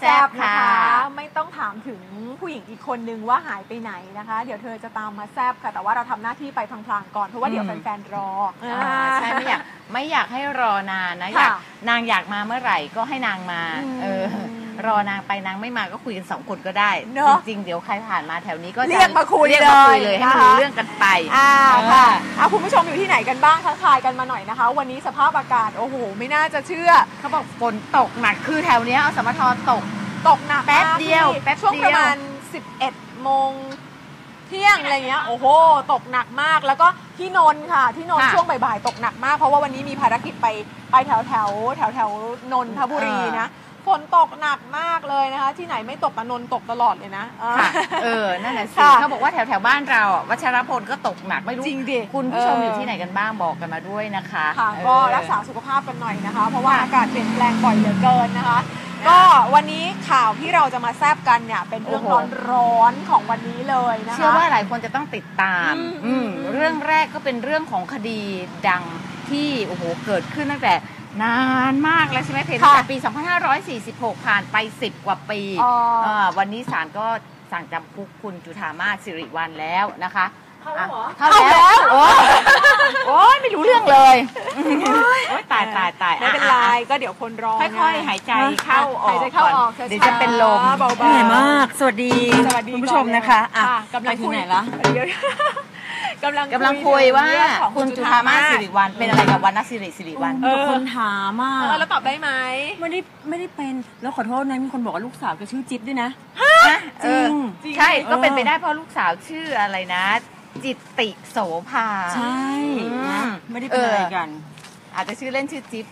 แซ่บนะคะค่ะไม่ต้องถามถึงผู้หญิงอีกคนนึงว่าหายไปไหนนะคะ เดี๋ยวเธอจะตามมาแซบค่ะ แต่ว่าเราทำหน้าที่ไปพลางๆก่อนเพราะว่าเดี๋ยวอืมแฟนๆรออ่าใช่ไม่อยากไม่อยากให้รอนานนะอค่ะยากนางอยากมาเมื่อไหร่ก็ให้นางมาอืมเออ รอนางไปนางไม่มาก็คุยกันสองคนก็ได้ เนอะจริงๆ เดี๋ยวใครผ่านมาแถวนี้ก็จะเรียกมาคุยเรียกมาคุยเลเลยยนะคะให้มันรู้เรื่องกันไป อ่าเออค่ะเอาคุณผู้ชมอยู่ที่ไหนกันบ้างทักทายกันมาหน่อยนะคะ วันนี้สภาพอากาศโอ้โห ไม่น่าจะเชื่อเขาบอกฝนตกหนักคือแถวเนี้ยเอาสมทตก ตกหนักแป๊บมากเดียวพี่แป๊บช่วงเดียวประมาณ 11โมงเที่ยงอะไรเงี้ยโอ้โห ตกหนักมากแล้วก็ที่นนท์ค่ะ ที่นนท์ค่ะช่วงบ่ายๆตกหนักมากเพราะว่าวันนี้มีภารกิจไปไปแถวแถวแถวแถวๆนนทบุรีนะ ฝนตกหนักมากเลยนะคะ ที่ไหนไม่ตกอะนนท์ตกตลอดเลยนะเออค่ะเออนั่นแหละสิค่ะเขาบอกว่าแถวแถวๆบ้านเราอะวัชรพลก็ตกหนักไม่รู้จริงดิคุณผู้ชมเออออยู่ที่ไหนกันบ้างบอกกันมาด้วยนะคะค่ะเออก็รักษาสุขภาพกันหน่อยนะคะ เพราะว่าค่ะอากาศเปลี่ยนแปลงบ่อยเหลือเกินนะคะก็วันนี้ข่าวที่เราจะมาแซบกันเนี่ย เป็นเรื่องโอ้โหร้อนๆของวันนี้เลยนะคะเชื่อว่าหลายคนจะต้องติดตามอืมอืมอืมเรื่องแรกก็เป็นเรื่องของคดีดังที่โอ้โหเกิดขึ้นตั้งแต่ นานมากแล้วใช่ไหมเพนตั้งแต่ปี 2546 ผ่านไป 10 กว่าปีอ๋อเออวันนี้ศาลก็สั่งจำคุกคุณจุธามาศสิริวัลแล้วนะคะเข้าแล้วเหรอ เข้าแล้วโอ้ยโอ้ยไม่รู้เรื่องเลยโอ้ยตายตายตายไม่เป็นไรอะก็เดี๋ยวคนรออะค่อยๆ หายใจเข้าออกหายใจเข้าออกก่อนช้าๆเดี๋ยวจะเป็นลม เบาๆ เหนื่อยมาก สวัสดีสวัสดีคุณผู้ชมนะคะอะกำลังไปถึงคุยไหนละ เดี๋ยว กำลังกำลังคุยว่าเรื่องของคุณจุธามาศสิริวัลเป็นอะไรกับวันนสิริสิริวัลมีคนถามมาเออแล้วตอบได้ไหมไม่ได้ไม่ได้เป็นแล้วขอโทษนะมีคนบอกว่าลูกสาวแกชื่อจิ๊บด้วยนะ นะจริง เออใช่ก็เป็นเออไปได้เพราะลูกสาวชื่ออะไรนะ จิตติโสภา ใช่อืมนะไม่ได้เป็นอะไรกัน อาจจะชื่อเล่นชื่อจิ๊บ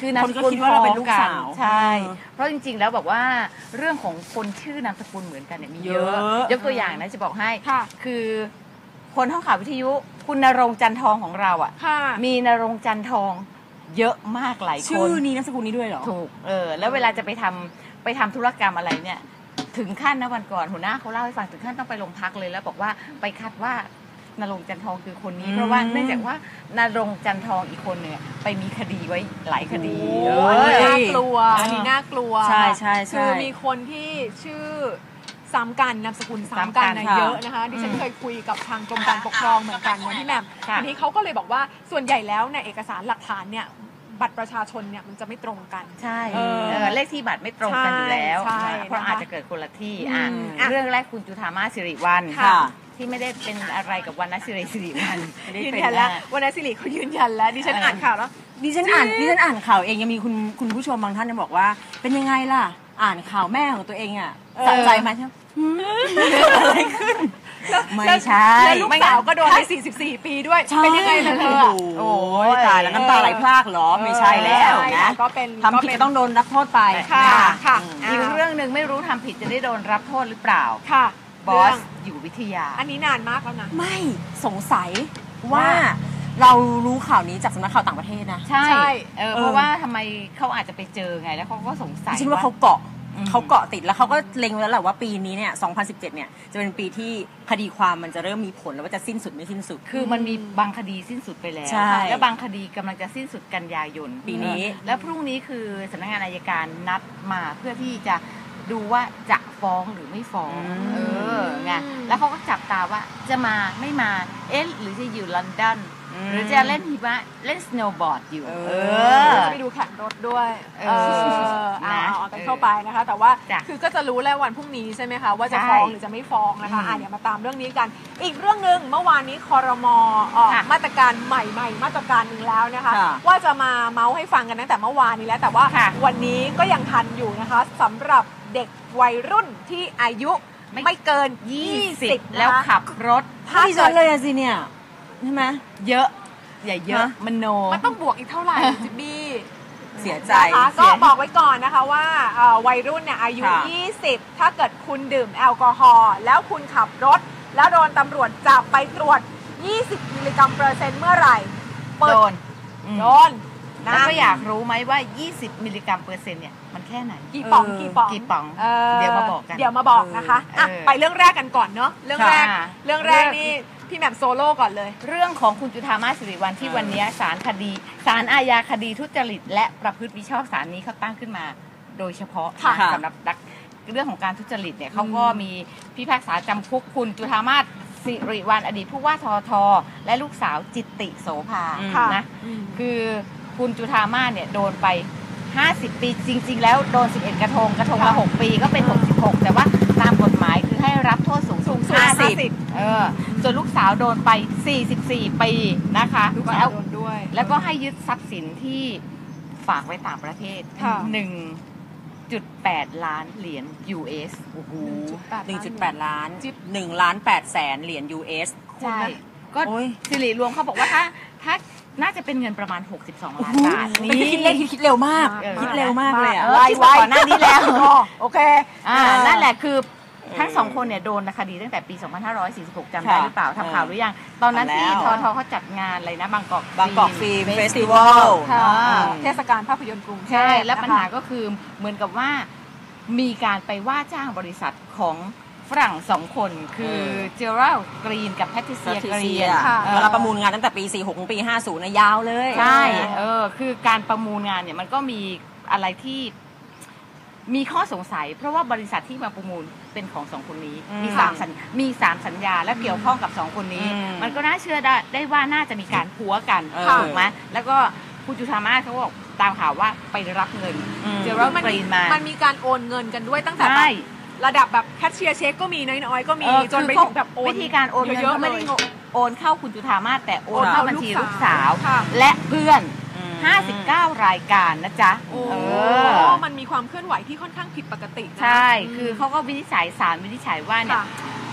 คือนามคนสก็กุลคิดว่าเราเป็นลูกพ้องสาวใช่ เออเพราะจริง ๆ แล้วบอกว่าเรื่องของคนชื่อนามสกุลเหมือนกันเนี่ยมีเยเยอะอะ ยกตัวอย่างนะจะบอกให้ ค่ะ คือ คนห้องข่าววิทยุ คุณนรงค์จันทองของเราอะ ค่ะมีนรงค์จันทองเยอะมากหลายคชื่อนนี้นามสกุลนี้ด้วยเหรอ ถูกเออ แล้วเวลาจะไปทำไปทำธุรกรรมอะไรเนี่ย ถึงขั้นนะวันก่อนหัวหน้าเขาเล่าให้ฟังถึงขั้นต้องไปโรงพักเลยแล้วบอกว่าไปคัดว่านรงค์จันทองคือคนนี้ อืมเพราะว่าเนื่องจากว่านรงค์จันทองอีกคนเนี่ยไปมีคดีไว้หลายคดีโอ้ เออันนี้อน่ากลัวอันนี้น่ากลัวใช่ใช่ใช่ คือมีคนที่ชื่อ ซ้ำกันนามสกุลซ้ำกันซ้ำกันนะค่ะเยอะนะคะดิฉันอืมเคยคุยกับทางกรมการปกครองเหมือนกันวันที่แหม่มค่ะทีนี้เขาก็เลยบอกว่าส่วนใหญ่แล้วในยเอกสารหลักฐานเนี่ยบัตรประชาชนเนี่ยมันจะไม่ตรงกัน ใช่เออเออเลขที่บัตรไม่ตรงกันอยู่แล้วใช่เพราะนะคะอาจจะเกิดคนละที่อะอืมอะเรื่องแรกคุณจุธามาศสิริวัลค่ะที่ไม่ได้เป็นอะไรกับวันนสิริสิริวัลไม่ได้ยืนเป็นยันแล้วนะวันนั้นสิริเขายืนยันแล้วดิฉันเอออ่อ่านข่าวแล้วดิฉันอ่านดิฉันอ่านข่าวเองยังมีคุณคุณผู้ชมบางท่านจะบอกว่า เป็นยังไงล่ะ อ่านข่าวแม่ของตัวเองอะเออสะใจไหมใช่ไหมหืม อะไรขึ้นไม่ใช่ แล้วลูกสาวก็โดนไป44 ปีด้วย เป็นยังไงล่ะเธออะโอ้ยตายแล้วน้ำตาไหลพรากเหรอ ไม่ใช่แล้วใช่นะก็เป็นทำผิดก็ต้องโดนรับโทษไป ค่ะนค่ะอืมอีกเรื่องหนึ่งไม่รู้ทำผิดจะได้โดนรับโทษหรือเปล่า ค่ะ บอสเรื่องอยู่วิทยา อันนี้นานมากแล้วนะ ไม่สงสัยว่าว่าเรารู้ข่าวนี้จากสำนักข่าวต่างประเทศนะ ใช่ใช่เออเออเพราะว่าทำไมเขาอาจจะไปเจอไงแล้วเขาก็สงสัยฉันว่าเขาเกาะอืม เขาเกาะติดแล้วเขาก็เล็งไว้แล้วแหละว่าปีนี้เนี่ย 2017 เนี่ย จะเป็นปีที่คดีความมันจะเริ่มมีผลแล้วว่าจะสิ้นสุดไม่สิ้นสุด คือมันมีบางคดีสิ้นสุดไปแล้วใช่แล้วบางคดีกำลังจะสิ้นสุดกันยายนปีนี้เออแล้วพรุ่งนี้คือสำนักงานอายการนัดมาเพื่อที่จะดูว่าจะฟ้องหรือไม่ฟ้อง เออไงแล้วเขาก็จับตาว่าจะมาไม่มา เอ๊ะหรือจะอยู่ลอนดอน หรือจะเล่นหิมะเล่นสโนว์บอร์ดอยู่ เอเอออจะไปดูแข่งรถด้วย เอเอออเอานะเอาเอากันเข้าไปนะคะ แต่ว่าจ้ะคือก็จะรู้แล้ววันพรุ่งนี้ใช่ไหมคะ ว่าจะใช่ฟ้องหรือจะไม่ฟ้องนะคะอืมอะเดี๋ยวมาตามเรื่องนี้กัน อีกเรื่องหนึ่งเมื่อวานนี้คอรมอออกค่ะมาตรการใหม่ ๆ มาตรการหนึ่งแล้วนะคะค่ะว่าจะมาเมาส์ให้ฟังกันตั้งแต่เมื่อวานนี้แล้ว แต่ว่าค่ะวันนี้ก็ยังทันอยู่นะคะสำหรับเด็กวัยรุ่นที่อายุไม่ไม่เกิน20 20 แล้วขับรถถ้าที่เกิฉัดนเลยอะสิเนี่ย ใช่ไหมเยอะ อย่าเยอะฮะมันโน มันต้องบวกอีกเท่าไหร่จิบบี้เสียใจนะคะเสีก็ยบอกไว้ก่อนนะคะว่าเอ่อวัยรุ่นเนี่ยอายุค่ะ20 ถ้าเกิดคุณดื่มแอลกอฮอล์แล้วคุณขับรถ แล้วโดนตำรวจจับไปตรวจ 20 มิลลิกรัมเปอร์เซ็นต์เมื่อไหร่เปิโดดนอืมโดนนะแล้วก็อยากรู้ไหมว่า 20 มิลลิกรัมเปอร์เซ็นต์เนี่ยมันแค่ไหน กี่ป๋องเออกี่ป๋องกี่ป๋องออเดี๋ยวมาบอกกัน เดี๋ยวมาบอกนะคะอะเออไปเรื่องแรกกันก่อนเนาะ เรื่องแรกค่ะเรื่องแรกนี่ พี่แหม่มโซโล่ก่อนเลย เรื่องของคุณจุธามาสสิริวัลที่เออวันนี้ศาลคดีศาลอาญาคดีทุจริต และประพฤติมิชอบศาลนี้เขาตั้งขึ้นมาโดยเฉพาะค่ะสำหรับนักเรื่องของการทุจริตเนี่ยเขาก็มีพิพากษาจำคุกคุณจุธามาศสิริวัลอดีตผู้ว่าทอทอและลูกสาวจิตติโสภาอืมค่ะ นะอืมคือคุณจุธามาศเนี่ยโดนไป 50 ปีจริง ๆ แล้วโดน 11 กระทงกระทงละ ค่ะ 6 ปีก็เป็น 66 แต่ว่าตามกฎหมายคือ ให้รับโทษสูงสูงสุด50 50 เออส่วนลูกสาวโดนไป 44 ปีนะคะลูกแล้สาววโดนด้วย แล้วก็ให้ยึดทรัพย์สินที่ฝากไว้ต่างประเทศค่ะ1.8ล้านเหรียญ US โอ้โห1.8หนึ่งจุดแปดล้านจิ๊บ หนึ่งล้านแปดแสนเหรียญ US ใช่ ก็โอ้ย สิริรวมเขาบอกว่าถ้าถ้าน่าจะเป็นเงินประมาณ 62 ล้านบาทเป็นคิดเลขที่คิดเร็วมาก เออคิดเร็วมากเลยอะเออคิดมาก่อนหน้านี้แล้วอ๋อโอเค อ่าเออนั่นแหละคือ ทั้งเออสองคนเนี่ยโดนคดีตั้งแต่ปี 2546จำได้หรือเปล่าค่ะทำข่าวหรือยัง ตอนนั้นที่ทำทแล้วอทอเขาจัดงานอะไรนะบางกอกบางกอกฟิล์มเฟสติวัลค่ะอ่าเทศกาลภาพยนตร์กรุงเทพใช่ แล้วปัญหานะคะก็คือเหมือนกับว่ามีการไปว่าจ้างบริษัทของฝรั่งสองคนคือเออเจอรัลกรีนกับแพทริเซียกรีนค่ะเวลาประมูลงานตั้งแต่ปี 46ถึงปี 50นะยาวเลย ใช่เออคือการประมูลงานเนี่ยมันก็มีอะไรที่ มีข้อสงสัย เพราะว่าบริษัทที่มาประมูลเป็นของสองคนนี้อืมมีสามสัญมีสามสัญญาและเกี่ยวข้องกับสองคนนี้อืมมันก็น่าเชื่อได้ได้ว่าน่าจะมีการพัวกันเออถูกไหมแล้วก็คุณจุธามาศเขาบอกตามข่าวว่าไปรับเงินอืมเจอรัลกรีนมามันมีการโอนเงินกันด้วยตั้งแต่แบใช่บระดับแบบแคชเชียร์เช็คก็มีน้อยๆก็มีเออจนไปคือถึงแบบโอนวิธีการโอนเงินเยอะเขาๆไม่เลได้ยโอนเข้าคุณจุธามาศแต่โอนโอนเข้าเข้าบัญชีลูลูกกสาสาววค่ะและเพื่อนอืม 59 รายการนะจ๊ะโอ้เออมันมีความเคลื่อนไหวที่ค่อนข้างผิดปกตินะใช่มคือเขาก็วินิจฉัยสารวินิจฉัยว่าเนี่ย ค่ะ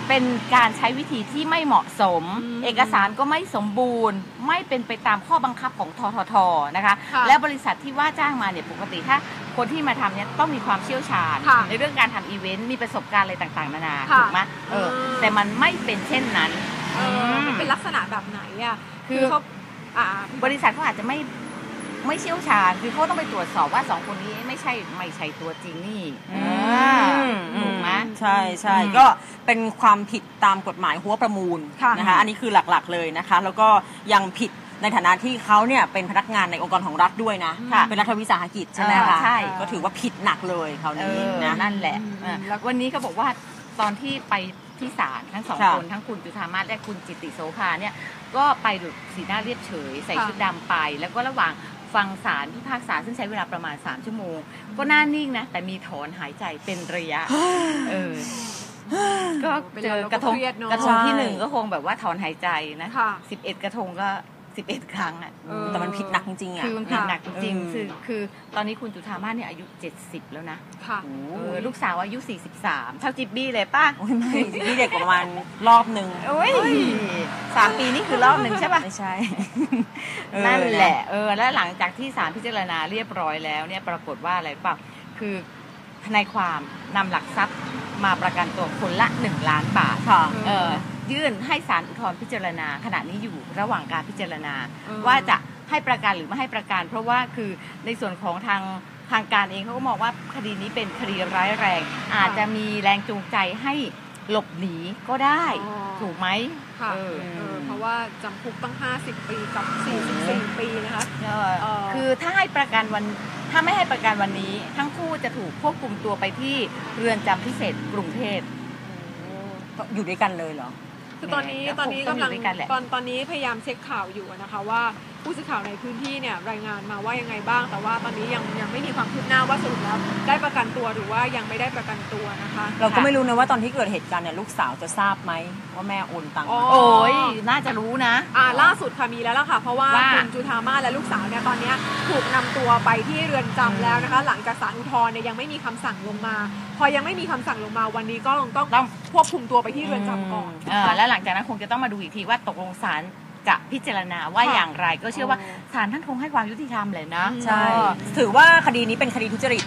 เป็นการใช้วิธีที่ไม่เหมาะสม อืมเอกสารก็ไม่สมบูรณ์ ไม่เป็นไปตามข้อบังคับของทททนะคะ ค่ะ และบริษัทที่ว่าจ้างมาเนี่ยปกติถ้าคนที่มาทำเนี่ยต้องมีความเชี่ยวชาญ ค่ะในเรื่องการทำอีเวนต์มีประสบการณ์อะไรต่างๆนานาค่ะถูกไหมเอออม แต่มันไม่เป็นเช่นนั้นเออมันเป็นลักษณะแบบไหนอะคืคืออเขาอ่า บริษัทเขาอาจจะไม่ ไม่เชี่ยวชาญคือเขาต้องไปตรวจสอบว่าสองคนนี้ไม่ใช่ไม่ใช่ตัวจริงนี่อืมอ่าถูกไหมใช่ใช่อืมก็เป็นความผิดตามกฎหมายหัวประมูลค่ะนะคะอันนี้คือหลักๆเลยนะคะ แล้วก็ยังผิดในฐานะที่เขาเนี่ยเป็นพนักงานในองค์กรของรัฐด้วยนะค่ะเป็นรัฐวิสาหกิจใช่ไหมเอคะอใช่ก็ถือว่าผิดหนักเลยคราวเอนี้อนะนั่นแหละอืมอะแล้ววันนี้เขาบอกว่าตอนที่ไปที่ศาลทั้งสองค่ะคนทั้งคุณจุธามาศและคุณจิตติโสภาเนี่ยก็ไปดูสีหน้าเรียบเฉย ใส่ค่ะชุดดำไป แล้วก็ระหว่าง ฟังศาลพิพากษาซึ่งใช้เวลาประมาณ 3 ชั่วโมง ก็น่านิ่งนะ แต่มีถอนหายใจเป็นระยะเออก็เจอกระทงเครียดเนอะกระทงที่ใช่หนึ่งก็คงแบบว่าถอนหายใจนะค่ะสิบเอ็ดกระทงก็ สิบเอ็ดครั้งอะเออ แต่มันผิดหนักจริงๆอะ คือมันผิดหนักจริงเออๆคือคือตอนนี้คุณจุธามาศเนี่ยอายุ 70 แล้วนะค่ะโอ้เออลูกสาวอายุ 43 เท่าจิบบี้เลยป่ะ โอ้ยไม่จริงๆเด็กกว่าประมาณรอบหนึ่งโอ้ยสามปีนี่คือรอบหนึ่งใช่ป่ะ ไม่ใช่เออ นั่นแหละ เออ แล้วหลังจากที่ศาลพิจารณาเรียบร้อยแล้วเนี่ย ปรากฏว่าอะไรรู้เปล่า คือทนายความนำหลักทรัพย์มาประกันตัวคนละ 1 ล้านบาทค่ะ เออ ยื่นให้ศาลอุทธรณ์พิจารณา ขณะนี้อยู่ระหว่างการพิจารณาเออว่าจะให้ประกันหรือไม่ให้ประกัน เพราะว่าคือในส่วนของทางทางการเองเขาก็มองว่าคดีนี้เป็นคดีร้ายแรง อาจจะมีแรงจูงใจให้หลบหนีก็ได้อ๋อถูกไหมค่ะเออเออเพราะว่าจำคุกตั้ง 50 ปีกับ 44 ปีนะคะเออเออคือถ้าให้ประกันวันถ้าไม่ให้ประกันวันนี้ ทั้งคู่จะถูกควบคุมตัวไปที่เรือนจำพิเศษกรุงเทพอยู่ด้วยกันเลยเหรอ คือตอนนี้แหม่ตอนนี้ก็คงกำลังอยู่ด้วยกันแหละตอนตอนนี้พยายามเช็คข่าวอยู่นะคะว่า ผู้สื่อข่าวในพื้นที่เนี่ยรายงานมาว่ายังไงบ้าง แต่ว่าตอนนี้ยังยังไม่มีความคืบหน้าว่าสรุปแล้วได้ประกันตัวหรือว่ายังไม่ได้ประกันตัวนะคะ เราก็ไม่รู้นะว่าตอนที่เกิดเหตุการณ์เนี่ยลูกสาวจะทราบไหมว่าแม่โอนตังค์อ๋อมาโอ้ยน่าจะรู้นะ อ่าล่าสุดค่ะมีแล้วล่ะค่ะ เพราะว่าว่า คุณจุธามาศและลูกสาวเนี่ยตอนเนี้ยถูกนำตัวไปที่เรือนจำแล้วนะคะ หลังจากศาลอุทธรณ์เนี่ยยังไม่มีคำสั่งลงมา พอยังไม่มีคำสั่งลงมาวันนี้ก็ต้องต้องควบคุมตัวไปที่เรือนจำก่อน เออแล้วหลังจากนั้นคงจะต้องมาดูอีกทีว่าตกลงศาล จะพิจารณาว่าค่ะอย่างไร ก็เชื่อว่าอ๋อศาลท่านคงให้ความยุติธรรมเลยนะ ใช่เออถือว่าคดีนี้เป็นคดีทุจริต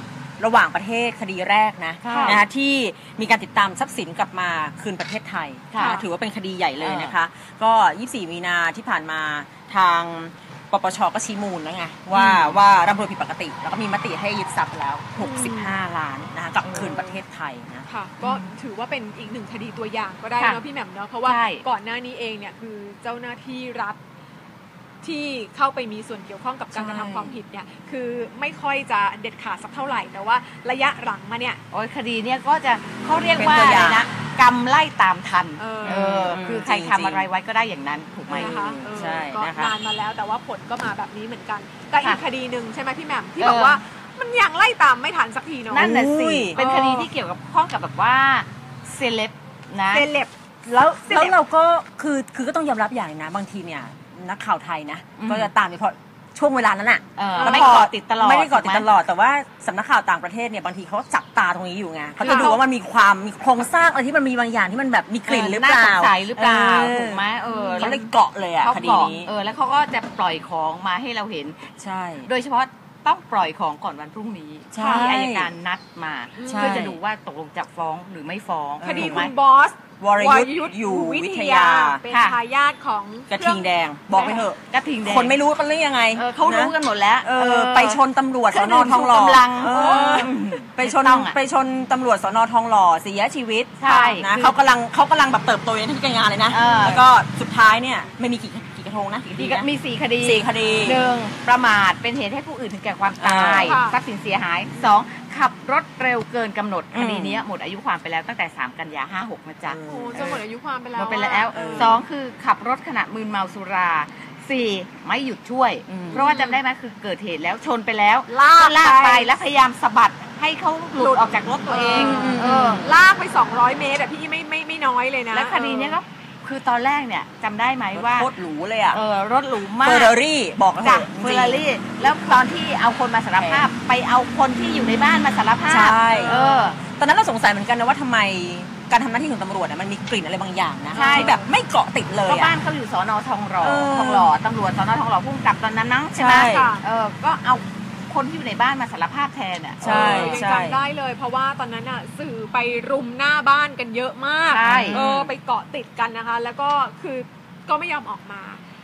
ระหว่างประเทศคดีแรกนะค่ะนะคะที่มีการติดตามทรัพย์สินกลับมาคืนประเทศไทยค่ะนะคะถือว่าเป็นคดีใหญ่เลยนะคะ ก็ 24 มีนาที่ผ่านมาทาง ปปชก็ชี้มูลแล้วไงว่าว่าร่ำรวยผิดปกติ แล้วก็มีมติให้ยึดทรัพย์แล้ว 65 ล้านนะคะกลับคืนประเทศไทยนะค่ะก็ถือว่าเป็นอีกหนึ่งคดีตัวอย่างก็ได้ค่ะเนาะพี่แหม่มเนาะเพราะว่าใช่ก่อนหน้านี้เองเนี่ยคือเจ้าหน้าที่รัฐ ที่เข้าไปมีส่วนเกี่ยวข้องกับการใช่กระทำความผิดเนี่ยคือไม่ค่อยจะเด็ดขาดสักเท่าไหร่ แต่ว่าระยะหลังมาเนี่ยโอ้ยคดีเนี่ยก็จะเขาเรียกเป็นว่าตัวอะไรอย่างนะกรรมไล่ตามทันเออเออคือใครจริงๆทำอะไรไว้ก็ได้อย่างนั้นถูกไหมนะคะเออใช่ก็นะคะนานมาแล้วแต่ว่าผลก็มาแบบนี้เหมือนกันกับอีกค่ะคดีหนึ่งใช่ไหมพี่แหม่มที่เออบอกว่ามันยังไล่ตามไม่ทันสักทีเนาะนั่นน่ะสิอุ้ยเป็นคดีที่เกี่ยวกับข้องกับแบบว่าเซเลบนะเซเลบแล้วเสร็จแล้วแล้วเราก็คือคือก็ต้องยอมรับอย่างนะบางทีเนี่ย นักข่าวไทยนะ อืม ก็จะตามไปเพราะช่วงเวลานั้นอะเออแล้วไม่พอเกาะติดตลอดไม่ได้เกาะติดถูตกไหมลอดแต่ว่าสำนักข่าวต่างประเทศเนี่ยบางทีเขาจับตาตรงนี้อยู่ไงเขาจะค่ะดูว่ามันมีความมีโครงสร้างอะไรที่มันมีบางอย่างที่มันแบบมีกลิ่นหรือเปล่าน่าสงสัยหรือเปล่าออถูกไหมเออเขาเลยเกาะเลยอะเขาคดีเกาะนี้เออแล้วเขาก็จะปล่อยของมาให้เราเห็น ใช่ โดยเฉพาะ ต้องปล่อยของก่อนวันพรุ่งนี้ใช่ ที่อายการนัดมา ใช่ เพื่อจะดูว่าตกลงจะฟ้องหรือไม่ฟ้องคดีถูกไหคุมณบอสวรยุทธ์อยู่วิทยา เป็นค่ะ ทายาทของกระทิงแดง บอกไปเถอะ กระทิงแดงคนไม่รู้กันหรือยังไงเออเขารู้กันหมดแล้วเออ ไปชนตำรวจเคสรื่อนอทองหล่อชูกำลังเออ ไปชนต้องอะไปชนตำรวจสอนอทองหล่อเสียชีวิตใช่นะคือเขากำลังเขากำลังแบบเติบโตในที่การงานเลยนะ เออ แล้วก็สุดท้ายเนี่ยไม่มีกี่กี่ก ระทงนะกี่คมีดีก็นะมีสี่คดีสี่คดีหนึ่งประมาทเป็นเหตุให้ผู้อื่นถึงแก่ความตายอ่าทรัพย์สินเสียหายสองขับรถเร็วเกินกำหนดอืคมดีนี้หมดอายุความไปแล้วตั้งแต่ 3 กันยา56นะจ๊ะอืมโอ้จะหมดอายุความไปแล้วหมดไปแล้วเออสองคือขับรถขณะมึนเมาสุราสี่ไม่หยุดช่วยอืมเพราะว่าจำได้ไหมคือเกิดเหตุแล้วชนไปแล้วลากก็ลากไปไปแล้วพยายามสะบัดให้เขาหลุดออกจากรถตัวเองอืมเออลากไป 200 เมตรอะพี่ไม่ไม่ไม่น้อยเลยนะ แล้วคดีเนี้ยก็ คือตอนแรกเนี่ยจำได้ไหมว่าโคตรหรูเลยอะเออรถหรูมาเฟอกร์รารี่บอกกันเถจากอะเฟอร์รารี่แล้วตอนที่เอาคนมาสารภาพไปเอาคนที่อยู่ในบ้านมาสารภาพใช่เออ ตอนนั้นเราสงสัยเหมือนกันนะว่าทำไมการทำหน้าที่ของตำรวจอะมันมีกลิ่นอะไรบางอย่างนะใช่ ที่แบบไม่เกาะติดเลยก็อะบ้านเขาอยู่สอนอทองหล่อเออทองหล่อตำรวจสอนอทองหล่อพุ่งกับตอนนั้นนั้งใช่ไหมใช่ เออก็เอา คนที่อยู่ในบ้านมาสารภาพแทนอะ ใช่เออยังจำได้เลย เพราะว่าตอนนั้นอะสื่อไปรุมหน้าบ้านกันเยอะมากใช่เออไปเกาะติดกันนะคะ แล้วก็คือก็ไม่ยอมออกมา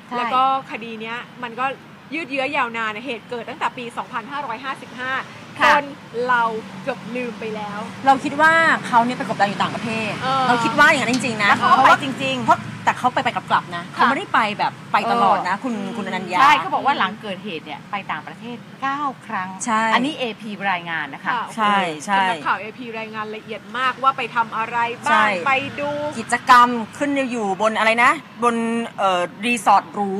ใช่แล้วก็คดีเนี้ยมันก็ยืดเยื้อยาวนานเหตุเกิดตั้งแต่ปี 2555ค่ะจนเราเกือบลืมไปแล้ว เราคิดว่าเขาเนี่ยไปกบดานอยู่ต่างประเทศเออเราคิดว่าอย่างนั้นจริง ๆ นะแล้วเขาก็เพราะไปว่าจริงเพราะ แต่เขาไปไปกลับๆนะเขาไม่ได้ไปแบบไปตลอดนะ คุณคุณอนัญๆญาใช่เขาบอกว่าหลังเกิดเหตุเนี่ยไปต่างประเทศ 9 ครั้ง ใช่ อันนี้ AP รายงานนะคะค่ะใช่ใช่นักข่าวเอพีรายงานละเอียดมากว่าไปทำอะไรใช่บ้างไปดูกิจกรรมขึ้นอยู่บนอะไรนะ บนเอ่อรีสอร์ทหรู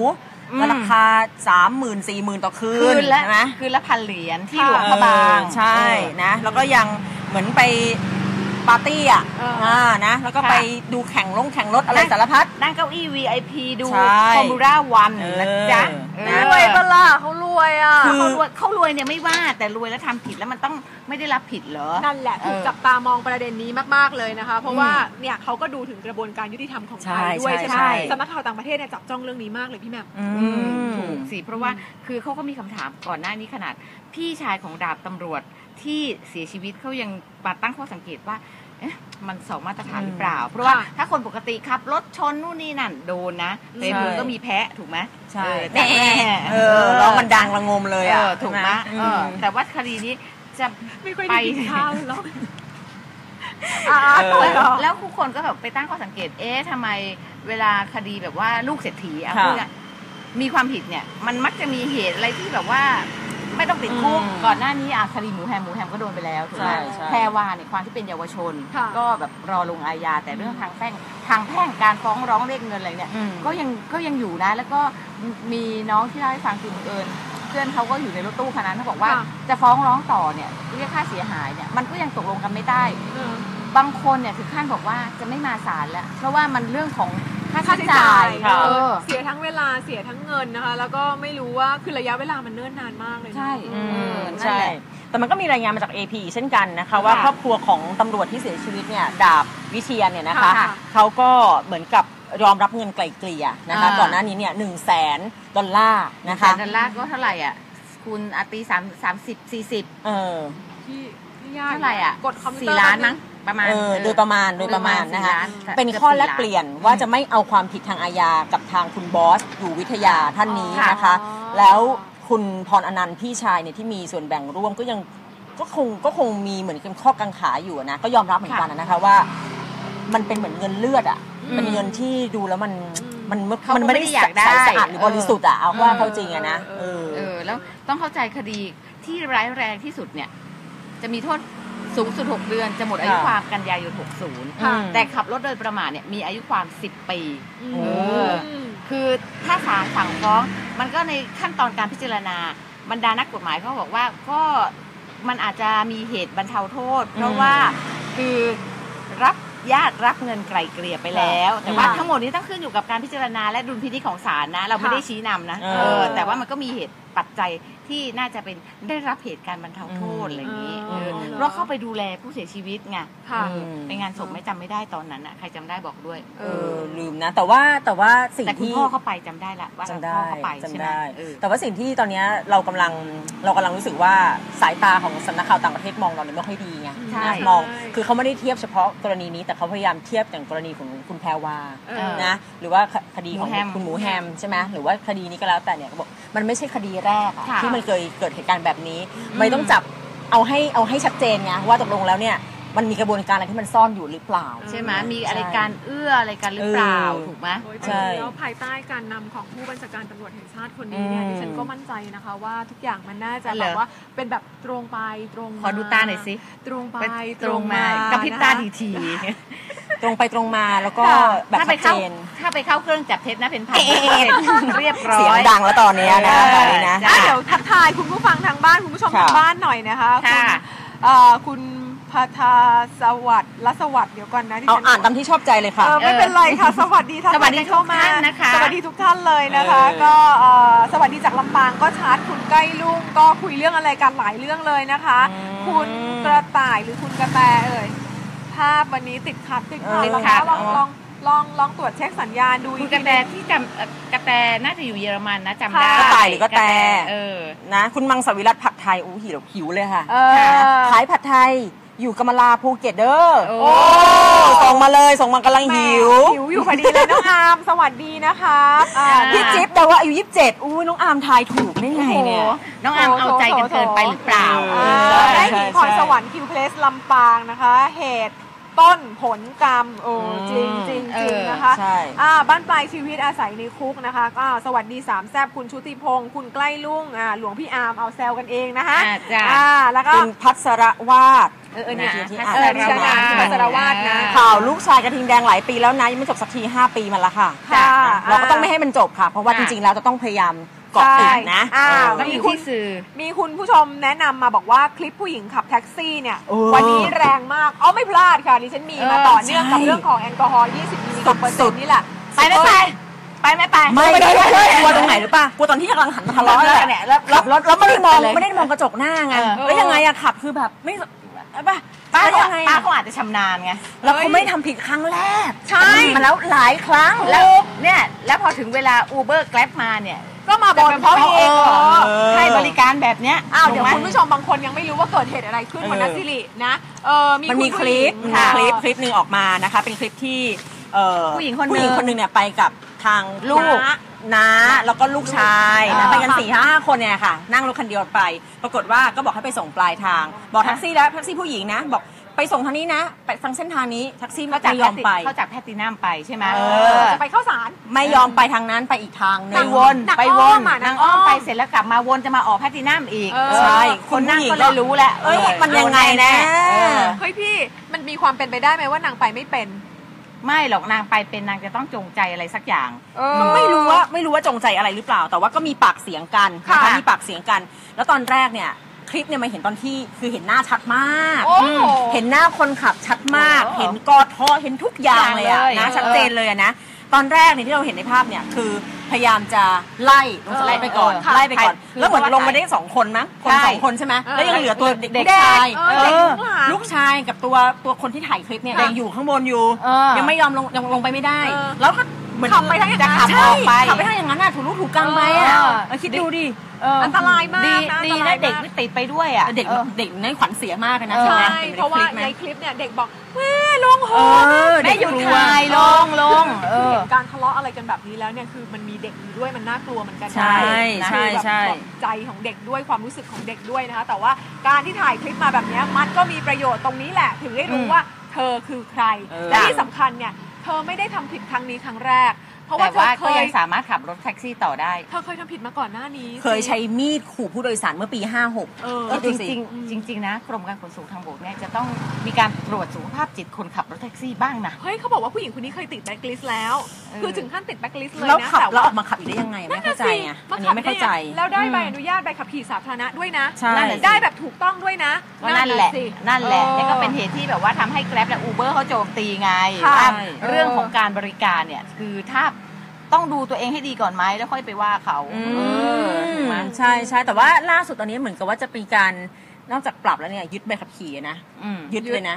อืมราคาสามหมื่นสี่หมื่นต่อคืคืนนละใช่ไหมคืนละพันเหรียญที่ค่ะหลวงพระบางเออใช่นะ แล้วก็ยังเหมือนไป ปาร์ตี้อะเอออ่อ่านะ แล้วก็ค่ะ ไปดูแข่งลงแข่งรถอะไรนั่งสารพัด นั่งเก้าอี้ VIP ดูใช่ฟอร์มูล่าวันเออนะจ๊ะเออเออ รวยปะล่ะเขารวยอะ คือเขารวยเขารวยเนี่ยไม่ว่าแต่รวยแล้วทำผิดแล้วมันต้องไม่ได้รับผิดเหรอ นั่นแหละถูกเออจับตามองประเด็นนี้มากๆเลยนะคะ เพราะอืมว่าเนี่ยเขาก็ดูถึงกระบวนการยุติธรรมของไทยใช่ด้วยใช่ใช่ไหมใช่สำนักข่าวต่างประเทศเนี่ยจับจ้องเรื่องนี้มากเลยพี่แหม่ม อือืมม ถูกสิ เพราะว่าคือเขาก็มีคำถามก่อนหน้านี้ขนาด พี่ชายของดาบตำรวจ ที่เสียชีวิตเขายังมาตั้งข้อสังเกตว่าเอ๊ะมันสองมาตรฐานหรือเปล่า เพราะว่าค่ะถ้าคนปกติขับรถชนนู่นนี่นั่นโดนนะแต่ใช่คุณก็มีแพ้ถูกไหมใช่เออแน่แต่เออร้องมันดังระงมเลยเออะอถูกไหมใช่เออมแต่ว่าคดีนี้จะไม่ค่อยได้กินไปข้าวแล้วอ่าเออต่อแล้วต่อแล้วผู้คนก็แบบไปตั้งข้อสังเกต เอ๊ะทำไมเวลาคดีแบบว่าลูกเศรษฐีอะค่ะพูดอะมีความผิดเนี่ย มันมักจะมีเหตุอะไรที่แบบว่า ไม่ต้องติดคุกอืมก่อนหน้านี้อะคดีหมูแฮมหมูแฮมก็โดนไปแล้วถูกไหมใช่ใช่ แพรวาเนี่ยความที่เป็นเยาวชน ค่ะ ก็แบบรอลงอาญาแต่เรื่องทางแพ่งทางแพ่งการฟ้องร้องเรียกเงินอะไรเนี่ย อืม ก็ยังก็ยังอยู่นะ แล้วก็มีน้องที่เล่าให้ฟังคือบังเอิญเพื่อนเขาก็อยู่ในรถตู้คันนั้นเขาบอกว่าค่ะ จะฟ้องร้องต่อเนี่ยเรียกค่าเสียหายเนี่ยมันก็ยังตกลงกันไม่ได้ เออบางคนเนี่ยถึงขั้นบอกว่าจะไม่มาศาลแล้ว เพราะว่ามันเรื่องของ ค่าค่าใช้ใช้จ่าจ่ายยค่ะเออเสียทั้งเวลาเสียทั้งเงินนะคะ แล้วก็ไม่รู้ว่าคือระยะเวลามันเนิ่นนานมากเลยนะ ใช่อืเอมอนั่นใช่ แหละ แต่มันก็มีรายงานมาจาก AP เช่นกันนะคะ ว่าค่ะครอบครัวของตำรวจที่เสียชีวิตเนี่ยดาบวิเชียนเนี่ยนะคะค่ะเขาก็เหมือนกับยอมรับเงินไกลเกลี่ยนะคะอ่า ก่อนหน้านี้เนี่ยหนึ่งแสนดอลลาร์นะแต่คะดอลลาร์ก็เท่าไหร่อะ คุณอาตีสามสามสิบสี่สิบเออ ที่ที่ยากเท่าไหร่อะกดคอมพิวเตอร์สี่ล้านมั้ง ประมาณเออโดยประมาณโดยประมาณนะคะสี่ล้าเป็นข้อแลกเปลี่ยนว่าจะไม่เอาความผิดทางอาญากับทางคุณบอสอยู่วิทยาท่านนี้นะคะอ๋อแล้วคุณพรอนันต์พี่ชายเนี่ยที่มีส่วนแบ่งร่วมก็ยังก็คงก็คงมีเหมือนเป็นข้อกังขาอยู่นะก็ยอมรับเหมือนกันนะคะว่า มันเป็นเหมือนเงินเลือดอะอืมเป็นเงินที่ดูแล้วมันอืมมันเขาก็มันไม่ได้ไม่ได้อยากได้ใสสะอาดหรือบริสุทธิ์อะเอาว่าเออเขาจริงอะนะเอเออเออแล้วต้องเข้าใจคดีที่ร้ายแรงที่สุดเนี่ย จะมีโทษ สูงสุด 6 เดือนจะหมดอายุค่ะความกันยายน60ค่ะแต่ขับรถโดยประมาทเนี่ยมีอายุความ 10 ปี อืมโอ้คือถ้าศาลสั่งฟ้องมันก็ในขั้นตอนการพิจารณาบรรดานักกฎหมายเขาบอกว่าก็มันอาจจะมีเหตุบรรเทาโทษ เพราะว่าคือรับญาติรับเงินไกลเกลี่ยไปแล้ว แต่ว่าค่ะทั้งหมดนี้ต้องขึ้นอยู่กับการพิจารณาและดุลพินิจของศาลนะ เราไม่ค่ะได้ชี้นำนะเออ เออแต่ว่ามันก็มีเหตุ ปัจจัยที่น่าจะเป็นได้รับเหตุการณ์บรรเทาโทษอืมอะไรอย่างนี้เออเออเพราะเข้าไปดูแลผู้เสียชีวิตไงค่ะ อืม ไปงานศพไม่จำไม่ได้ตอนนั้นอะใครจำได้บอกด้วย เอเออ อลืมนะ แต่ว่าแต่ว่าสิ่งแต่คุณที่พ่อเข้าไปจำได้ละว่าจำได้พ่อเข้าไปใช่จำไหมได้ เออ แต่ว่าสิ่งที่ตอนเนี้ยเรากำลังเรากำลังรู้สึกว่าสายตาของสำนักข่าวต่างประเทศมองเราเนี่ยไม่ค่อยดีไงใช่มองคือเขาไม่ได้เทียบเฉพาะกรณีนี้ แต่เขาพยายามเทียบอย่างกรณีของคุณแพรวา เออ นะหรือว่าคคดีของหมูแฮม คุณหมูแฮมใช่ไหมหรือว่าคดีนี้ก็แล้วแต่เนี่ยเขาบอกมันไม่ใช่คดีแรกอะค่ะที่มันเคยเกิดเหตุการณ์แบบนี้ ไม่ต้องจับเอาให้เอาให้ชัดเจนไงว่าตกลงแล้วเนี่ยมันมีกระบวนการอะไรที่มันซ่อนอยู่หรือเปล่า ใช่ไหมมีอะไรการเอื้ออะไรกันหรือเปล่าเออถูกไหมโดยใช่แล้วภายใต้การนำของผู้บัญชาการตำรวจแห่งชาติคนนี้เนี่ยอืมดิฉันก็มั่นใจนะคะว่าทุกอย่างมันน่าจะเหรแบอบว่าเป็นแบบตรงไปตรงมขอดูตาหน่อยสิตรงไปตรงมากระพริบตาทีที ตรงไปตรงมาแล้วก็ค่ะแบบถ้าไปชัดเข้าเจนถ้าไปเข้าเครื่องจับเท็จนะเป็นพันเรียบร้อยเสียงดังแล้วตอนเนี้ยนะเออตอนนี้นะจ้ะอะเดี๋ยวทักทายคุณผู้ฟังทางบ้านคุณผู้ชมค่ะทางบ้านหน่อยนะคะคุณค่ะเอ่อคุณพาทาสวัสดิ์ละสวัสดิ์เดี๋ยวก่อนนะที่เอาฉันอ่านตามที่ชอบใจเลยค่ะเออไม่เป็นไรค่ะ สวัสดีท่านสวัสดีที่เข้ามาทุกท่านนะคะ สวัสดีทุกท่านเลยนะคะเออก็เอ่อสวัสดีจากลำปางก็ชาร์จคุณใกล้ลุงก็คุยเรื่องอะไรกันหลายเรื่องเลยนะคะ คุณกระต่ายหรือคุณกระแตเอ่ย ภาพวันนี้ติดขัดติดขัดติดแล้วขัคะดลองลองลองลองตรวจเช็คสัญญาณดูคุอีณกกทีระแตที่จำเอ่อกระแตน่าจะอยู่เยอรมันนะจำได้ค่ะกระต่ายหรือกระแตเออนะ คุณมังสวิรัตผัดไทยอู้หิวหิวเลยค่ะเออขายผัดไทยอยู่กำมะลาภูเก็ตเด้อโอ้โอ้ส่งมาเลยส่งมากำลังหิวหิวอยู่พอดีเลยน้องอาร์มสวัสดีนะคะอ่าพี่จิ๊บแต่ว่าอายุ27อู้น้องอาร์มทายถูกได้ไงเนี่ยโอ้โหน้องอามเอาใจกันเกินไปหรือเปล่าเออ่าอได้ใช่หญิงพรใช่สวรรค์คิวเพลสลำปางนะคะเหตุ ต้นผลกรรมโอ้อืมจริงจริงเอจริงอนะคะใช่อ่าบ้านปลายชีวิตอาศัยในคุกนะคะก็อ่าสวัสดีสามแซบคุณชุติพงศ์คุณใกล้ลุงอ่าหลวงพี่อาร์มเอาแซวกันเองนะคะอ่าจ้ะอ่าแล้วก็คุณพัสรวาดเออเออเนี่ยที่ที่พัอ่านเออดิฉันอ่านคุณพัสรวาดนะข่าวลูกชายกระทิงแดงหลายปีแล้วนะยังไม่จบสักที 5 ปีมาแล้วค่ะค่ะเราก็ต้องไม่ให้มันจบค่ะ เพราะว่าจค่ะริงๆแล้วจะต้องพยายาม เกาะติดนะใช่อ่าเออต้องอยู่ที่สื่อมีคุณผู้ชมแนะนำมาบอกว่าคลิปผู้หญิงขับแท็กซี่เนี่ยเออวันนี้แรงมากอ๋อไม่พลาดค่ะดิฉันมีมาเออต่อเนื่องกับใช่เรื่องของแอลกอฮอล์20มิลลิกรัมเปอร์เซ็นต์นี่แหละไปไม่ไปไปไม่ไปไม่ได้กลัวตรงไหนหรือป่ะกลัวตอนที่กำลังหันมาทะเลาะแล้วกันเนี่เนี่ยยแล้วขับรถแล้วไม่ได้มองเลยไม่ได้มองกระจกหน้าไงเออแล้วยังไงอะขับคือแบบไม่ไอ้ป่ะป้าแล้วเขายังไงป้าอะเขาอาจจะชำนาญไงแล้วเขาไม่ทำผิดครั้งแรก ใช่ทำมาแล้วหลายครั้งแล้วเนี่ยแล้วพอถึงเวลา Uber Grab มาเนี่ย ก็มาบ่นเขาเองเหรอเออให้บริการแบบเนี้ยอ้าวเดี๋ยวถูกไหมคุณผู้ชมบางคนยังไม่รู้ว่าเกิดเหตุอะไรขึ้นเออวันนัสิรินะเออมีมันมีณคผู้ลิหญิปงมีค่ะคลิปคลิปหนึ่งออกมานะคะ เป็นคลิปที่เอ่อผู้หญิงคนหนึ่งผู้หญิงคนหนึ่งเนี่ยไปกับทางลูลูกกน้าแล้วก็ลูกชายนะอ่าไปกันสี่ห้าคนเนี่ยค่ะ นั่งรถคันเดียวไป ปรากฏว่าก็บอกให้ไปส่งปลายทาง บอกแท็กซี่แล้วแท็กซี่ผู้หญิงนะ บอก ไปส่งทางนี้นะ ไปทางเส้นทางนี้แท็กซี่เขาไม่จากยอมไปเขาจากแพตตินัมไปใช่ไหมเอเออจะไปเข้าสาร ไม่ยอมไปทางนั้นไปอีกทางหนึไปงวนหนักไปอ้วอนมอะหนันากงอ้อ้ออมมไปเสร็จแล้วกลับมาวนจะมาออกแพตตินัมอีกเออเออใช่คนนั่งคุณผู้หญิงก็เลยรู้แล้วเอ้ยมันยังไงนะเออเฮ้ยพี่มันมีความเป็นไปได้ไหมว่านางไปไม่เป็นไม่หรอกนางไปเป็นนางจะต้องจงใจอะไรสักอย่างเออไม่รู้ว่าไม่รู้ว่าจงใจอะไรหรือเปล่า แต่ว่าก็มีปากเสียงกันนะคะค่ะมีปากเสียงกัน แล้วตอนแรกเนี่ย คลิปเนี่ยมาเห็นตอนที่คือเห็นหน้าชัดมาก โอ้อืมเห็นหน้าคนขับชัดมาก โอ้เห็นกอทอเห็นทุกอย่างเลยอะเลยนะเออชัดเจนเลยอะนะตอนแรกเนี่ยที่เราเห็นในภาพเนี่ยคือพยายามจะไล่ลงสไลด์ไปก่อนเออไล่ไปก่อนคือแล้วเหมือนเพราะว่าลงมาได้สองคนมั้งคนใช่สองคนใช่ไหมเออแล้วยังเหลือตัวเด็กเด็กผู้ชายเออเด็กเออข้างหลังลูกชายกับตัวตัวคนที่ถ่ายคลิปเนี่ยค่ะยังอยู่ข้างบนอยู่ เออ ยังไม่ยอมลงยังลงไปไม่ได้ เออ แล้วก็เหมือน ขับไปทางอย่างนั้นจะขับใช่ออกไปขับไปทางอย่างนั้นน่ะถูกลูกถูกกลางไปอะเออเออคิดดูดิเอออันตรายมากดีนะดีอันตรานะยเด็กมากไม่ติดไปด้วยอะเด็กออเด็กในขวัญเสียมากเลยนะเออใช่ไหมใช่ห็นเพราะว่าคลิปไหมในคลิปเนี่ยเด็กบอกแม่ลงโหเออแม่หยุดเด็กกลัวถ่ายลงลงเออเห็นการทะเลาะอะไรกันแบบนี้แล้วเนี่ยคือมันมีเด็กอยู่ด้วยมันน่ากลัวเหมือนกันนะใช่นะใช่คือแบบใช่แบบใจของเด็กด้วยความรู้สึกของเด็กด้วยนะคะแต่ว่าการที่ถ่ายคลิปมาแบบเนี้ยมันก็มีประโยชน์ตรงนี้แหละถึงได้รู้อืมว่าเธอคือใครเออและที่สำคัญเนี่ย เธอไม่ได้ทำผิดครั้งนี้ครั้งแรก เพราะแต่ว่าว่าเธก็อเคยัยงสามารถขับรถแท็กซี่ต่อได้ เธอเคยทำผิดมาก่อนหน้านี้เคยใช้มีดขู่ผู้โดยสารเมื่อปี 56 เออ เออดูจสิริงๆจริง ๆ นะ กรมการขนส่งทางบกเนี่ยจะต้องมีการตรวจสุขภาพจิตคนขับรถแท็กซี่บ้างนะ เฮ้ยเขาบอกว่าผู้หญิงคนนี้เคยติดแบล็คลิสต์แล้ว เออ คือถึงขั้นติดแบล็คลิสต์เลยแล้วนะขับแต่แล้วว่าออกมาขับอีกได้ยังไงไม่เข้าใจไงอันนี้ไม่เข้าใจแล้วได้ใบอืมอนุญาตใบขับขี่สาธารณะด้วยนะ ใช่นั่นแหละสิได้แบบถูกต้องด้วยนะก็นั่นแหละ สิ นั่นแหละออนี่ก็เป็นเหตุที่แบบว่าทำให้ Grab และ Uber เขาโจมตีไงค่ะว่าใช่เรื่องของการบริการเนี่ย คือถ้า ต้องดูตัวเองให้ดีก่อนไหมแล้วค่อยไปว่าเขาอืเออถูกไหมมใช่ใช่แต่ว่าล่าสุดตอนนี้เหมือนกับว่าจะมีการนอกจากปรับแล้วเนี่ยยึดใบขับขี่นะอืมยึดเลยนะ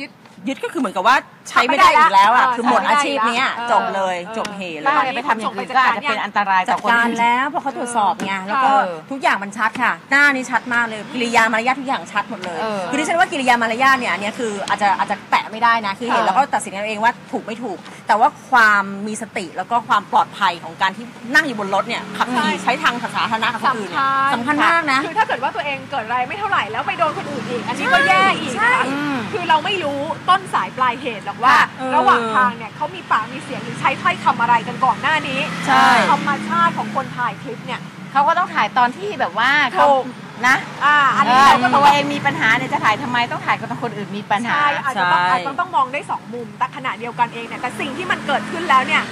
ยึด ยึดก็คือเหมือนกับว่าใช้ไม่ได้อีกแล้วอะเออคือหมดใช้ไม่อาได้ชีพเนี้ยเออจบเลยเออจบเหเลยถ้าไปทำอย่างอื่นก็อาจจะเป็นอันตรายจัต่ดอคนการอื่น แล้วเพราะเขาตรวจสอบไงแล้วก็เออทุกอย่างมันชัดค่ะ หน้านี่ชัดมากเลยกิริยามารยาททุกอย่างชัดหมดเลย เออคือที่ฉันว่ากิริยามารยาทเนี่ยอันเนี้ยคืออาจจะอาจจะแตะไม่ได้นะคือเห็นเออ แล้วก็ตัดสินกันเองว่าถูกไม่ถูก แต่ว่าความมีสติแล้วก็ความปลอดภัยของการที่นั่งอยู่บนรถเนี่ยขับขี่ใช้ทางสาธารณะกับคนอื่นเนี่ยสำคัญมากนะ คือถ้าเกิดว่าตัวเองเกิดอะไรไม่เท่าไหร่แล้วไปโดนคนอื่นอีก อันนี้ก็แย่อีกใช่นะคะอืมคือเราไม่รู้ต้นสายปลายเหตุหรอกว่า ค่ะเออระหว่างทางเนี่ยเขามีปากมีเสียงหรือใช้ถ้อยคำอะไรกันก่อนหน้านี้ใช่ ธรรมชาติของคนถ่ายคลิปเนี่ย เขาก็ต้องถ่ายตอนที่แบบว่าเขาถูก นะอ่าอันเอนี้อเราก็ต้ตัองวเองมีปัญหาเนี่ยจะถ่ายทำไมต้องถ่ายกับคนอื่นมีปัญหา ใช่อาจจะต้องใช่ อาจจะต้องมองได้สองมุม แต่ขณะเดียวกันเองเนี่ยแต่สิ่งที่มันเกิดขึ้นแล้วเนี่ย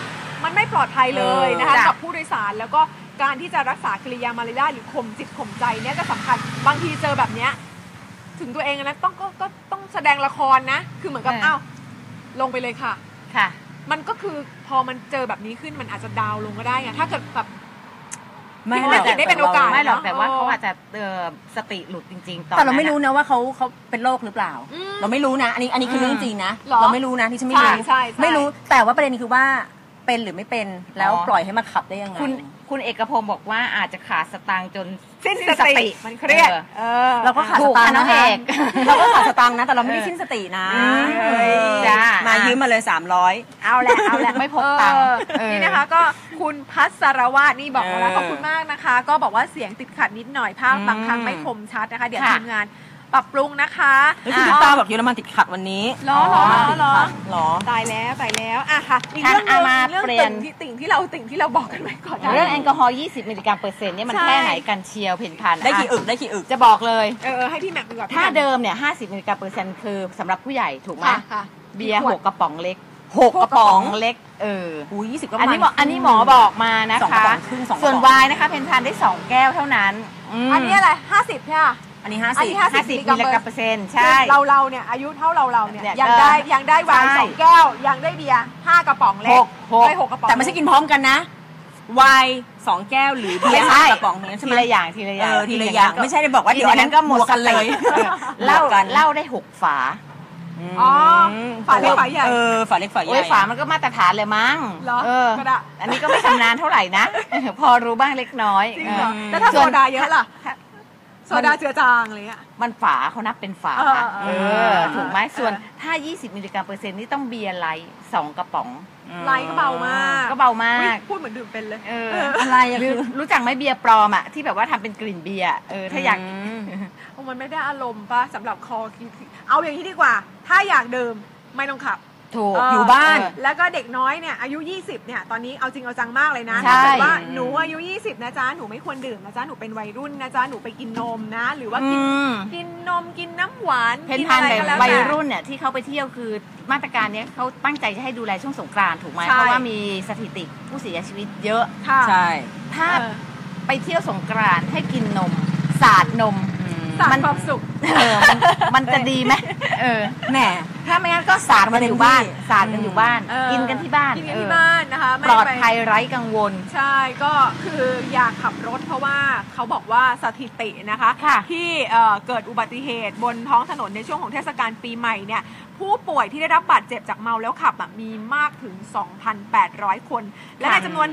มันไม่ปลอดภัยเลยนะคะเออจ้ะ กับผู้โดยสารแล้วก็การที่จะรักษากริยามารยาทหรือข่มจิตข่มใจเนี่ยก็สำคัญบางทีเจอแบบเนี้ย ถึงตัวเองนะต้องก็ก็ต้องแสดงละครนะ คือเหมือนกับอ้าวลงไปเลยค่ะ ค่ะ มันก็คือพอมันเจอแบบนี้ขึ้นมันอาจจะดาวน์ลงก็ได้ไงถ้าเกิดแบบ ไม่คิดหรว่าอกจะได้เป็นโอกาสไม่หรอกเนอะแต่ว่าเออเขาอาจจะเอ่อสติหลุดจริงๆตอนแต่เราไม่นั้นรู้อะนะว่าเขาเขาเป็นโรคหรือเปล่า อืมเราไม่รู้นะ อันนี้อันนี้คือเรื่องจริงนะ หรอเราไม่รู้นะที่ฉันไม่รู้ใช่ใช่ใช่ ไม่รู้แต่ว่าประเด็นคือว่า เป็นหรือไม่เป็นแล้วอ๋อปล่อยให้มาขับได้ยังไง คุณคุณเอกพงศ์บอกว่าอาจจะขาดสตางค์จนสิ้นสิ้นสสติติมันเครียดเออเออเราก็ขาดถูสกตางค์ค่ะน้นะองเอกเราก็ขาดสตางค์นะแต่เราไม่ได้สิ้นสตินะอืมเฮ้ยจ้ามายืมมาเลย 300 เอาแหละเอาแหละไม่พกตังค์เออเออนี่นะคะก็คุณพัสรวาดนี่บอกมาแล้วเออขอบคุณมากนะคะ ก็บอกว่าเสียงติดขัดนิดหน่อยภาพอืมบางครั้งไม่คมชัดนะคะ เดี๋ยวค่ะทีมงาน ปรับปรุงนะคะเฮ้ยคุณตุ๊กตาบอกเยอรมันติดขัดวันนี้เหรอเหรอมันติดเหรอขัดเหรอ ตายแล้วตายแล้วอะค่ะอีกค่ะเรื่องหนึเอางมาเรื่องเปลี่ยติ่น งที่ติ่งที่เราติ่งที่เราบอกกันไว้ก่อนหน้าเรื่องแอนี้ ลกอฮอล์ 20 มิลลิกรัมเปอร์เซ็นต์เนี่ยมันใช่ แค่ไหนกันเชียวเพนพันได้กี่อะอึกได้กี่อึก จะบอกเลย เออเออให้พี่แม็กซ์ดีกว่าพี่ถ้าแม็กซ์เดิมเนี่ย 50 มิลลิกรัมเปอร์เซ็นต์คือสำหรับผู้ใหญ่ถูกไหมค่ะค่ะ เบียร์ขวดหกกระป๋องเล็กหกกระป๋อง เล็ก เอออู้ยี่สิบก็อันนี้หมออันนี้หมอบอกมานะสองกระคะ ป๋องครึ่งสองกระส่วนป๋องวายนะคะ เพนพันได้ 2 แก้วเท่านั้นมอันนี้อะไรห้าสิบใช่ไหม อันนี้ห้าอันสิบนี้ 50มิลลิกรัมเปอร์เซ็นต์ใช่ เราเราเนี่ยอายุเท่าเราเราเนี่ยเนี่ยยังเออได้ยังได้ไวน์ใช่ สองแก้ว ยังได้เบียร์ห้ากระป๋องเล็หกกหกได้หกกระป๋องแต่ไม่ใช่กินพร้อมกันนะไวน์สองแก้วหรือเบียร์ห้ากระป๋องเนี่ยใช่ทีไหม ละอย่างทีละอเอย่างอทีละอย่างไม่ใช่ได้บอกว่าเดี๋ยวอันนั้นก็หมดบวกกันเลยเหล้าบวกกัน เหล้าได้หกฝาอ๋อฝาเล็กฝาใหญ่เออฝาเล็กฝาใหโอ้ญ่ยฝามันก็มาตรฐานเลยมั้งเหรอเออ ก็ได้อันนี้ก็ไม่ชำนาญเท่าไหร่นะ พอรู้บ้างเล็กน้อยจริงเหรอเออแล้วถ้าส่โซวนดาเยอะล่ะ โซดาเจือจางอะไรเงี้ย มันฝาเขานับเป็นฝา เออเอเอออ ถูกไหมเออส่วนถ้า 20 มิลลิกรัมเปอร์เซ็นต์นี่ต้องเบียร์ไลท์สองกระป๋อง ไลน์ก็เบามากก็เบามาก อุ๊ยพูดเหมือนดื่มเป็นเลย เอออะไรอะหรืคืออรู้จักไหมเบียร์ปลอมอะที่แบบว่าทำเป็นกลิ่นเบียร์เออถ้าอยาก ม โอ้มันไม่ได้อารมณ์ป่ะสำหรับคอคิดเอาอย่างนี้ดีกว่า ถ้าอยากดื่มไม่ต้องขับ ถูกเอออยู่บ้านเออแล้วก็เด็กน้อยเนี่ยอายุ 20เนี่ยตอนนี้เอาจริงเอาจังมากเลยนะใช่ ถ้าเกิดว่าหนูอายุ 20นะจ๊ะหนูไม่ควรดื่มนะจ๊ะหนูเป็นวัยรุ่นนะจ๊ะหนูไปกินนมนะ หรือว่าอืกินมกินนมกินน้ำหวานเพนกิพันอะไรแต่ก็แล้ววัยแต่ รุ่นเนี่ยที่เขาไปเที่ยวคือมาตรการเนี้ยเขาตั้งใจจะให้ดูแลช่วงสงกรานต์ถูกไหมใช่ เพราะว่ามีสถิติผู้เสียชีวิตเยอะ ค่ะใช่ถ้าเออไปเที่ยวสงกรานต์ให้กินนม สาดนมสารมัน ความสุข เออมันมันจะดีไหมเออ แหม ถ้าไม่งั้นก็สาดกันอยู่บ้านสาดกันอยู่บ้าน เออกินกันที่บ้านกินกันเอที่อบ้านนะคะไม่ปลอดไปภัยไร้กังวล ใช่ก็คืออยากขับรถเพราะว่าเขาบอกว่าสถิตินะคะ ค่ะที่เอ่อเกิดอุบัติเหตุบนท้องถนนในช่วงของเทศกาลปีใหม่เนี่ยผู้ป่วยที่ได้รับบาดเจ็บจากเมาแล้วขับอะมีมากถึง 2,800 คน และในจำนวน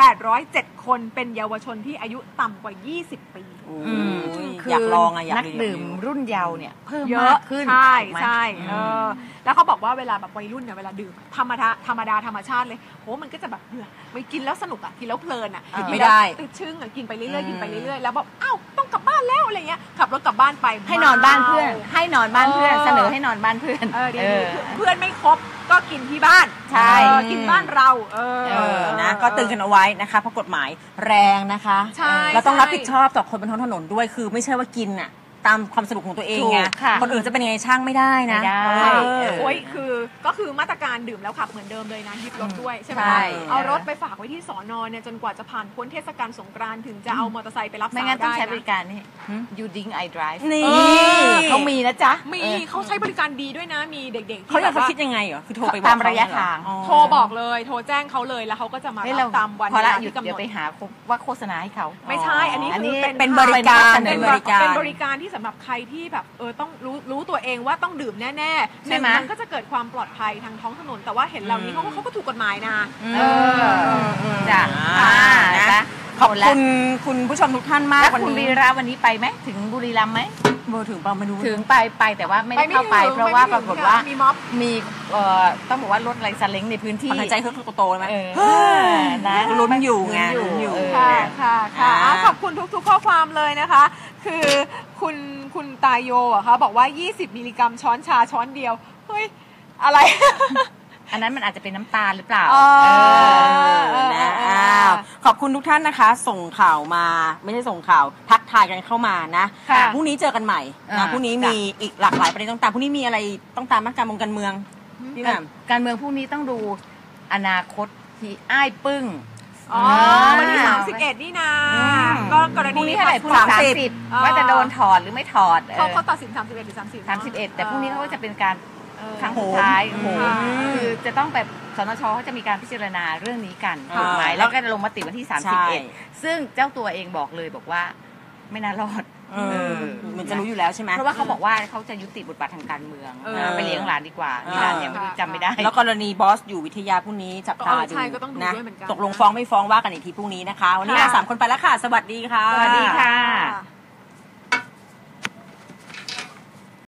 1,807 คนเป็นเยาวชนที่อายุต่ำกว่า 20 ปีโอ้อืมยคือยากลองอะอยากนักรีวิวดื่มรุ่นเยาว์เนี่ยเพิ่มเยมาอะกขึ้นใช่ถูกไหม ใช่อืมเออแล้วเขาบอกว่าเวลาแบบวัยรุ่นเนี่ยเวลาดื่มอะธรรมดาธรรมดาธรรมชาติเลยโหมันก็จะแบบเบื่อไม่กินแล้วสนุกอะกินแล้วเพลินอะหยุดกินไม่แล้วได้ ติดชึ่งอะกินไปเรื่อยๆอืมกินไปเรื่อยๆแล้วแบบอ้าวต้องกลับบ้านบ้านแล้วอะไรเงี้ยขับรถกลับบ้านไปให้นอนบ้านเพื่อนเมาให้นอนบ้านเพื่อนเออเสนอให้นอนบ้านเพื่อนเออดีเออเพื่อนไม่ครบก็กินที่บ้านใช่เออกินบ้านเราเออเออนะก็เตือนกันเอาไว้นะคะเพราะกฎหมายแรงนะคะใช่แล้วต้องใช่รับผิดชอบต่อคนบนท้องถนนด้วยคือไม่ใช่ว่ากินน่ะ ตามความสนุกของตัวเองไงถูกค่ะ คนอื่นจะเป็นยังไงช่างไม่ได้นะไม่ได้เออ โอ้ยคือก็คือมาตรการดื่มแล้วขับเหมือนเดิมเลยนะยึดรถด้วยใช่ไหมใช่คะเอารถไปฝากไว้ที่สอนอเนี่ยจนกว่าจะผ่านพ้นเทศกาลสงกรานต์ถึงจะเอามอเตอร์ไซค์ไปรับไม่สาวงั้นต้องได้ใช้บนะริการนี่หืม you drink I drive นี่เออเขามีนะจ๊ะมีเออ เขาใช้บริการดีด้วยนะมีเด็กๆเขาที่อยากแบบเขาว่าคิดยังไงเหรอคือโทรไปบอกตามระยะเขเหอทาง อ๋อ โทรบอกเลย โทรแจ้งเขาเลยแล้วเขาก็จะมาเฮ้ยรัเราบตามวันพอเวละลาหยุดที่กำหเดี๋ยนวดไปหาว่าโฆษณาให้เขา ไม่ใช่อันนี้อันคืนี้อเป็นเป็นบริการเป็นเป็นบริการ เป็นบริการที่สำหรับใครที่แบบเออต้องรู้รู้ตัวเองว่าต้องดื่มแน่ๆหใช่นึ่งไหมมันก็จะเกิดความปลอดภัยทางท้องถนน แต่ว่าเห็นเหล่านี้เขาก็เขาก็ถูกกฎหมายนะเออจ้ะอ่าอ่านะขอบคุณคุณผู้ชมทุกท่านมากแล้ววันคุณวีนี้ระวันนี้ไปไหมถึงบุรีรัมย์ไหมเบอร์ถึงเปล่าไม่รู้ถึงไปไปแต่ว่าไม่ได้ไปไม่เข้าไปถึงเพราะว่าไปปไม่รากฏถึงว่ามีม็อบมีเอ่อต้องบอกว่ารถอะไรซาเล้งในพื้นที่ถอนหายใจเฮือกโตๆเลยไหมเออเฮ้ยนะลุ้นอยู่ไงลุ้ลุ้นนออยู่ยู่เออค่ะค่ะค่ะอ่าอะขอบคุณทุกๆข้อความเลยนะคะ คือคุณคุณตายโยอะคะบอกว่า 20 มิลลิกรัมช้อนชาช้อนเดียว เฮ้ย อะไร อันนั้นมันอาจจะเป็นน้ำตาลหรือเปล่าเออเออนะอ้าวขอบคุณทุกท่านนะคะ ส่งข่าวมาไม่ใช่ส่งข่าวทักทายกันเข้ามานะค่ะพรุ่งนี้เจอกันใหม่นะอ่า พรุ่งนี้จ้ะมีอีกหลากหลายประเด็นต้องตามพรุ่งนี้มีอะไรต้องตามมากการมงการเมืองพี่แหม่ม การเมืองพวกนี้ต้องดูอนาคตที่อ้ายปึ้ง อ๋อวันที่อ่า31 นี่นาอืมก็กรพรุ่ณีงนี้เท่าไหร่พรุ่งนี้สามสามสิบสิบอ่าว่าจะโดนถอดหรือไม่ถอดเขาเขาตัดสิน 31 หรือ 30 สามสิบเอ็ดแต่พรุ่งนี้เขาก็จะเป็นการเออครั้งสุดท้ายโหโหค่ะคือจะต้องแบบสนชเขาจะมีการพิจารณาเรื่องนี้กันอ่าถูกไหมแล้วก็จะลงมติวันที่ ใช่ 31 ซึ่งเจ้าตัวเองบอกเลยบอกว่าไม่น่ารอด เออมันจะรู้อยู่แล้วใช่ไหมเพราะว่าเขาบอกว่าเขาจะยุติบทบาททางการเมืองเออนะไปเลี้ยงหลานดีกว่ามีหลานยังไม่รู้จำไม่ได้ แล้วกรณีบอสอยู่วิทยาพรุ่งนี้จับตาเออดูใช่ก็ต้องดูนะด้วยเหมือนกัน ตกลงฟ้องไม่ฟ้องว่ากันอีกทีพรุ่งนี้นะคะ วันนี้เราค่ะ สามคนไปแล้วค่ะ สวัสดีค่ะ สวัสดีค่ะ ค่ะ